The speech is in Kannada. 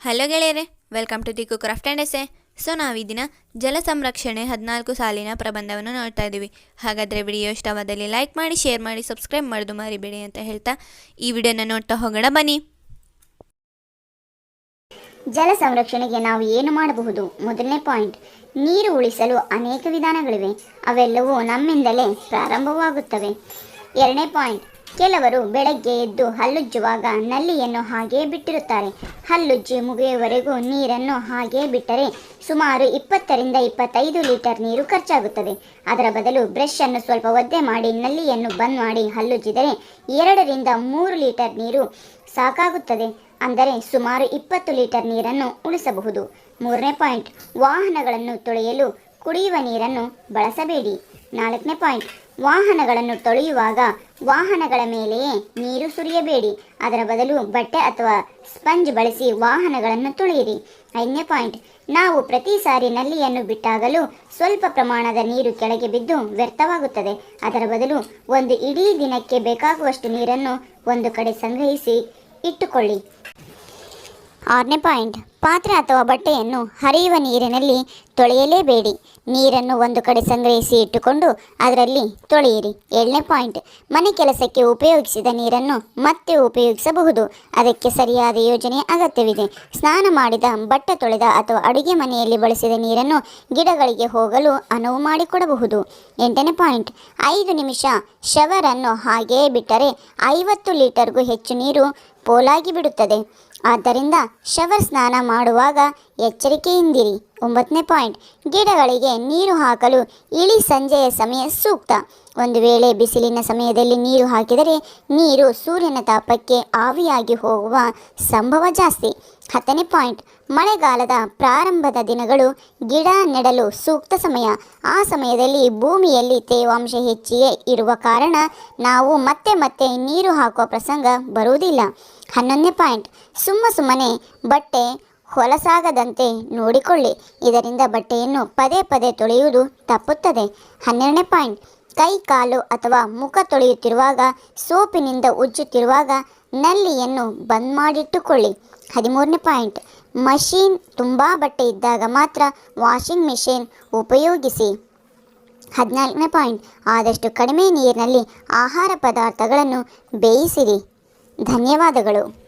ಹಲೋ ಗೆಳೆಯರೆ welcome to Dikku craft and ಎಸೆ so ನಾವು ಈ ದಿನ ಜಲ ಸಂರಕ್ಷಣೆ ಹದಿನಾಲ್ಕು ಸಾಲಿನ ಪ್ರಬಂಧವನ್ನು ನೋಡ್ತಾ ಇದ್ದೀವಿ ಹಾಗಾದರೆ ವಿಡಿಯೋ ಇಷ್ಟವಾದಲ್ಲಿ ಲೈಕ್ ಮಾಡಿ ಶೇರ್ ಮಾಡಿ ಸಬ್ಸ್ಕ್ರೈಬ್ ಮಾಡೋದು ಮರಿಬೇಡಿ ಅಂತ ಹೇಳ್ತಾ ಈ ವಿಡಿಯೋನ ನೋಡ್ತಾ ಹೋಗೋಣ, ಬನ್ನಿ. ಜಲ ಸಂರಕ್ಷಣೆಗೆ ನಾವು ಏನು ಮಾಡಬಹುದು? ಮೊದಲನೇ ಪಾಯಿಂಟ್ ನೀರು ಉಳಿಸಲು ಅನೇಕ ವಿಧಾನಗಳಿವೆ. ಅವೆಲ್ಲವೂ ನಮ್ಮಿಂದಲೇ ಪ್ರಾರಂಭವಾಗುತ್ತವೆ. ಎರಡನೇ ಪಾಯಿಂಟ್ ಕೆಲವರು ಬೆಳಗ್ಗೆ ಎದ್ದು ಹಲ್ಲುಜ್ಜುವಾಗ ನಲ್ಲಿಯನ್ನು ಹಾಗೇ ಬಿಟ್ಟಿರುತ್ತಾರೆ. ಹಲ್ಲುಜ್ಜಿ ಮುಗಿಯುವವರೆಗೂ ನೀರನ್ನು ಹಾಗೇ ಬಿಟ್ಟರೆ ಸುಮಾರು ಇಪ್ಪತ್ತರಿಂದ ಇಪ್ಪತ್ತೈದು ಲೀಟರ್ ನೀರು ಖರ್ಚಾಗುತ್ತದೆ. ಅದರ ಬದಲು ಬ್ರಷ್ ಅನ್ನು ಸ್ವಲ್ಪ ಒದ್ದೆ ಮಾಡಿ ನಲ್ಲಿಯನ್ನು ಬಂದ್ ಮಾಡಿ ಹಲ್ಲುಜ್ಜಿದರೆ ಎರಡರಿಂದ ಮೂರು ಲೀಟರ್ ನೀರು ಸಾಕಾಗುತ್ತದೆ. ಅಂದರೆ ಸುಮಾರು ಇಪ್ಪತ್ತು ಲೀಟರ್ ನೀರನ್ನು ಉಳಿಸಬಹುದು. ಮೂರನೇ ಪಾಯಿಂಟ್, ವಾಹನಗಳನ್ನು ತೊಳೆಯಲು ಕುಡಿಯುವ ನೀರನ್ನು ಬಳಸಬೇಡಿ. ನಾಲ್ಕನೇ ಪಾಯಿಂಟ್ ವಾಹನಗಳನ್ನು ತೊಳೆಯುವಾಗ ವಾಹನಗಳ ಮೇಲೆಯೇ ನೀರು ಸುರಿಯಬೇಡಿ. ಅದರ ಬದಲು ಬಟ್ಟೆ ಅಥವಾ ಸ್ಪಂಜ್ ಬಳಸಿ ವಾಹನಗಳನ್ನು ತೊಳೆಯಿರಿ. ಐದನೇ ಪಾಯಿಂಟ್. ನಾವು ಪ್ರತಿ ಸಾರಿ ನಲ್ಲಿಯನ್ನು ಬಿಟ್ಟಾಗಲೂ ಸ್ವಲ್ಪ ಪ್ರಮಾಣದ ನೀರು ಕೆಳಗೆ ಬಿದ್ದು ವ್ಯರ್ಥವಾಗುತ್ತದೆ. ಅದರ ಬದಲು ಒಂದು ಇಡೀ ದಿನಕ್ಕೆ ಬೇಕಾಗುವಷ್ಟು ನೀರನ್ನು ಒಂದು ಕಡೆ ಸಂಗ್ರಹಿಸಿ ಇಟ್ಟುಕೊಳ್ಳಿ. ಆರನೇ ಪಾಯಿಂಟ್. ಪಾತ್ರೆ ಅಥವಾ ಬಟ್ಟೆಯನ್ನು ಹರಿಯುವ ನೀರಿನಲ್ಲಿ ತೊಳೆಯಲೇಬೇಡಿ. ನೀರನ್ನು ಒಂದು ಕಡೆ ಸಂಗ್ರಹಿಸಿ ಇಟ್ಟುಕೊಂಡು ಅದರಲ್ಲಿ ತೊಳೆಯಿರಿ. ಏಳನೇ ಪಾಯಿಂಟ್. ಮನೆ ಕೆಲಸಕ್ಕೆ ಉಪಯೋಗಿಸಿದ ನೀರನ್ನು ಮತ್ತೆ ಉಪಯೋಗಿಸಬಹುದು. ಅದಕ್ಕೆ ಸರಿಯಾದ ಯೋಜನೆ ಅಗತ್ಯವಿದೆ. ಸ್ನಾನ ಮಾಡಿದ, ಬಟ್ಟೆ ತೊಳೆದ ಅಥವಾ ಅಡುಗೆ ಮನೆಯಲ್ಲಿ ಬಳಸಿದ ನೀರನ್ನು ಗಿಡಗಳಿಗೆ ಹೋಗಲು ಅನುವು ಮಾಡಿಕೊಡಬಹುದು. ಎಂಟನೇ ಪಾಯಿಂಟ್. ಐದು ನಿಮಿಷ ಶವರನ್ನು ಹಾಗೆಯೇ ಬಿಟ್ಟರೆ ಐವತ್ತು ಲೀಟರ್ಗೂ ಹೆಚ್ಚು ನೀರು ಪೋಲಾಗಿ ಬಿಡುತ್ತದೆ ಆದ್ದರಿಂದ ಶವರ್ ಸ್ನಾನ ಮಾಡುವಾಗ ಎಚ್ಚರಿಕೆಯಿಂದಿರಿ. ಒಂಬತ್ತನೇ ಪಾಯಿಂಟ್. ಗಿಡಗಳಿಗೆ ನೀರು ಹಾಕಲು ಇಳಿ ಸಂಜೆಯ ಸಮಯ ಸೂಕ್ತ. ಒಂದು ವೇಳೆ ಬಿಸಿಲಿನ ಸಮಯದಲ್ಲಿ ನೀರು ಹಾಕಿದರೆ ನೀರು ಸೂರ್ಯನ ತಾಪಕ್ಕೆ ಆವಿಯಾಗಿ ಹೋಗುವ ಸಂಭವ ಜಾಸ್ತಿ. ಹತ್ತನೇ ಪಾಯಿಂಟ್. ಮಳೆಗಾಲದ ಪ್ರಾರಂಭದ ದಿನಗಳು ಗಿಡ ನೆಡಲು ಸೂಕ್ತ ಸಮಯ. ಆ ಸಮಯದಲ್ಲಿ ಭೂಮಿಯಲ್ಲಿ ತೇವಾಂಶ ಹೆಚ್ಚಿಗೆ ಇರುವ ಕಾರಣ ನಾವು ಮತ್ತೆ ಮತ್ತೆ ನೀರು ಹಾಕುವ ಪ್ರಸಂಗ ಬರುವುದಿಲ್ಲ. ಹನ್ನೊಂದನೇ ಪಾಯಿಂಟ್. ಸುಮ್ಮ ಸುಮ್ಮನೆ ಬಟ್ಟೆ ಹೊಲಸಾಗದಂತೆ ನೋಡಿಕೊಳ್ಳಿ. ಇದರಿಂದ ಬಟ್ಟೆಯನ್ನು ಪದೇ ಪದೇ ತೊಳೆಯುವುದು ತಪ್ಪುತ್ತದೆ. ಹನ್ನೆರಡನೇ ಪಾಯಿಂಟ್. ಕೈ, ಕಾಲು ಅಥವಾ ಮುಖ ತೊಳೆಯುತ್ತಿರುವಾಗ, ಸೋಪಿನಿಂದ ಉಜ್ಜುತ್ತಿರುವಾಗ ನಲ್ಲಿಯನ್ನು ಬಂದ್ ಮಾಡಿಟ್ಟುಕೊಳ್ಳಿ. ಹದಿಮೂರನೇ ಪಾಯಿಂಟ್. ಮಷೀನ್, ತುಂಬ ಬಟ್ಟೆ ಇದ್ದಾಗ ಮಾತ್ರ ವಾಷಿಂಗ್ ಮಿಷಿನ್ ಉಪಯೋಗಿಸಿ. ಹದಿನಾಲ್ಕನೇ ಪಾಯಿಂಟ್. ಆದಷ್ಟು ಕಡಿಮೆ ನೀರಿನಲ್ಲಿ ಆಹಾರ ಪದಾರ್ಥಗಳನ್ನು ಬೇಯಿಸಿರಿ. ಧನ್ಯವಾದಗಳು.